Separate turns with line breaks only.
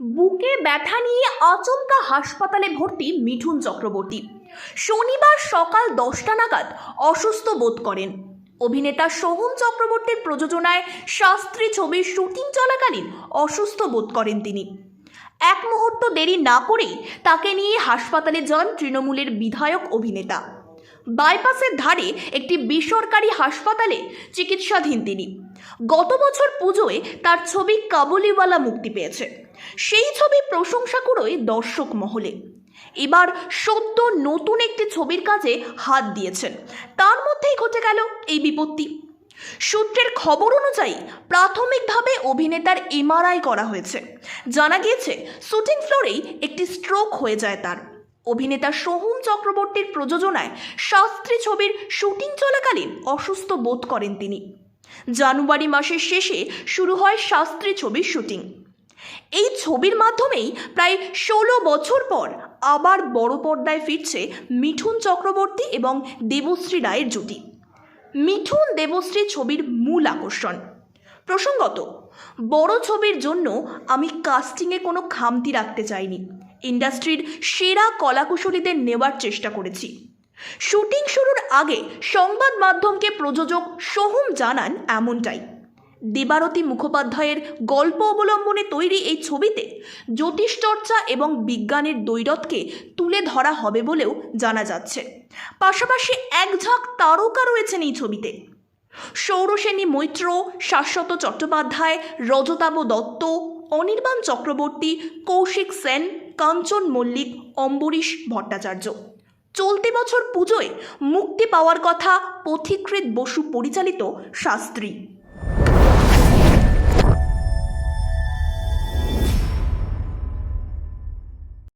বুকে ব্যথা নিয়ে আচমকা হাসপাতালে ভর্তি মিঠুন চক্রবর্তী। শনিবার সকাল দশটা নাগাদ অসুস্থ বোধ করেন। অভিনেতা সোহম চক্রবর্তীর প্রযোজনায় শাস্ত্রী ছবির শুটিং চলাকালীন অসুস্থ বোধ করেন তিনি। এক মুহূর্ত দেরি না করেই তাকে নিয়ে হাসপাতালে যান তৃণমূলের বিধায়ক অভিনেতা। বাইপাসের ধারে একটি বেসরকারি হাসপাতালে চিকিৎসাধীন তিনি। গত বছর পুজোয় তার ছবি কাবুলিওয়ালা মুক্তি পেয়েছে। সেই ছবি প্রশংসা কুড়োয় দর্শক মহলে। এবার সদ্য নতুন একটি ছবির কাজে হাত দিয়েছেন। তার মধ্যেই ঘটে গেল এই বিপত্তি। সূত্রের খবর অনুযায়ী প্রাথমিকভাবে অভিনেতার এমআরআই করা হয়েছে। জানা গিয়েছে, শুটিং ফ্লোরেই একটি স্ট্রোক হয়ে যায় তার। অভিনেতা সোহম চক্রবর্তীর প্রযোজনায় শাস্ত্রী ছবির শুটিং চলাকালীন অসুস্থ বোধ করেন তিনি। জানুয়ারি মাসের শেষে শুরু হয় শাস্ত্রী ছবির শুটিং। এই ছবির মাধ্যমেই প্রায় ষোলো বছর পর আবার বড় পর্দায় ফিরছে মিঠুন চক্রবর্তী এবং দেবশ্রী রায়ের জুটি। মিঠুন দেবশ্রী ছবির মূল আকর্ষণ। প্রসঙ্গত, বড় ছবির জন্য আমি কাস্টিংয়ে কোনো খামতি রাখতে চাইনি। ইন্ডাস্ট্রির সেরা কলাকুশলীদের নেওয়ার চেষ্টা করেছি। শুটিং শুরুর আগে সংবাদ মাধ্যমকে প্রযোজক সোহম জানান এমনটাই। দেবারতী মুখোপাধ্যায়ের গল্প অবলম্বনে তৈরি এই ছবিতে জ্যোতিষচর্চা এবং বিজ্ঞানের দৈরথকে তুলে ধরা হবে বলেও জানা যাচ্ছে। পাশাপাশি এক ঝাঁক তারকা রয়েছেন এই ছবিতে। সৌরসেনী মৈত্র, শাশ্বত চট্টোপাধ্যায় রজতাব দত্ত, অনির্বাণ চক্রবর্তী, কৌশিক সেন, কাঞ্চন মল্লিক, অম্বরীশ ভট্টাচার্য। চলতি বছর পুজোয় মুক্তি পাওয়ার কথা পথিকৃত বসু পরিচালিত শাস্ত্রী।